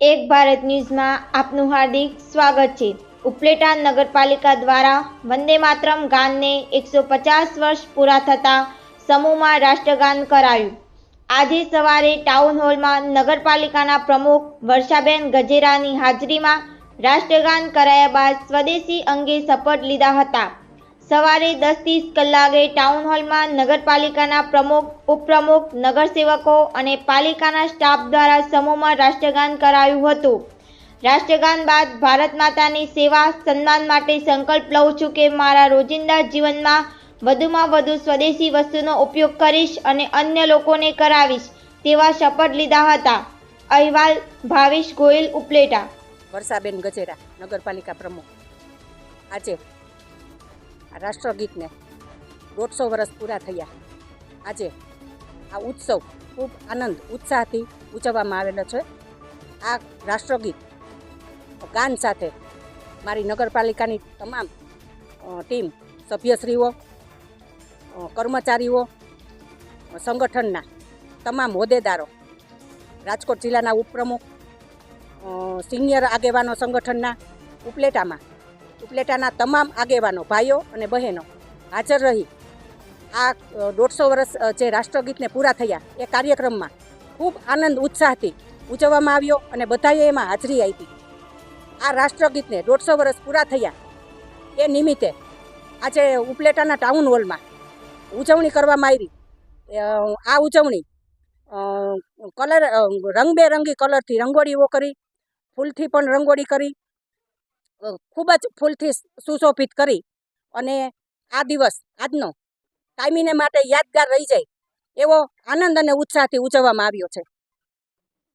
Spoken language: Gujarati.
એક ભારત ન્યૂઝમાં આપનું હાર્દિક સ્વાગત છે. ઉપલેટા નગરપાલિકા દ્વારા વંદે માતરમ ગાનને એકસો પચાસ વર્ષ પૂરા થતાં સમૂહમાં રાષ્ટ્રગાન કરાયું. આજે સવારે ટાઉન હોલમાં નગરપાલિકાના પ્રમુખ વર્ષાબેન ગજેરાની હાજરીમાં રાષ્ટ્રગાન કરાયા બાદ સ્વદેશી અંગે શપથ લીધા હતા. સવારે દસ ત્રીસ કલાકે ટાઉન હોલમાં નગરપાલિકાના પ્રમુખ, ઉપપ્રમુખ, નગરસેવકો અને પાલિકાના સ્ટાફ દ્વારા સમૂહમાં રાષ્ટ્રગાન કરાયું હતું. રાષ્ટ્રગાન બાદ ભારત માતાની સેવા, સન્માન માટે સંકલ્પ લઉં છું કે મારા રોજિંદા જીવનમાં વધુમાં વધુ સ્વદેશી વસ્તુનો ઉપયોગ કરીશ અને અન્ય લોકોને કરાવીશ તેવા શપથ લીધા હતા. અહેવાલ, ભાવેશ ગોયલ ઉપલેટા. વર્ષાબેન ગજેરા, નગરપાલિકા પ્રમુખ. આજે રાષ્ટ્રગીતને દોઢસો વર્ષ પૂરા થયા. આજે આ ઉત્સવ ખૂબ આનંદ, ઉત્સાહથી ઉજવવામાં આવેલો છે. આ રાષ્ટ્રગીત ગાન સાથે મારી નગરપાલિકાની તમામ ટીમ, સભ્યશ્રીઓ કર્મચારીઓ સંગઠનના તમામ હોદ્દેદારો, રાજકોટ જિલ્લાના ઉપપ્રમુખ સિનિયર આગેવાનો સંગઠનના ઉપલેટામાં ઉપલેટાના તમામ આગેવાનો, ભાઈઓ અને બહેનો હાજર રહી. આ દોઢસો વર્ષ જે રાષ્ટ્રગીતને પૂરા થયા એ કાર્યક્રમમાં ખૂબ આનંદ, ઉત્સાહથી ઉજવવામાં આવ્યો અને બધાએ એમાં હાજરી આપી. આ રાષ્ટ્રગીતને દોઢસો વર્ષ પૂરા થયા એ નિમિત્તે આજે ઉપલેટાના ટાઉન હોલમાં ઉજવણી કરવામાં આવી. આ ઉજવણી કલર રંગબેરંગી કલરથી રંગોળીઓ કરી, ફૂલથી પણ રંગોળી કરી ખૂબ જ ફૂલથી સુશોભિત કરી અને આ દિવસ, આજનો, કાયમીને માટે યાદગાર રહી જાય એવો આનંદ અને ઉત્સાહથી ઉજવવામાં આવ્યો છે.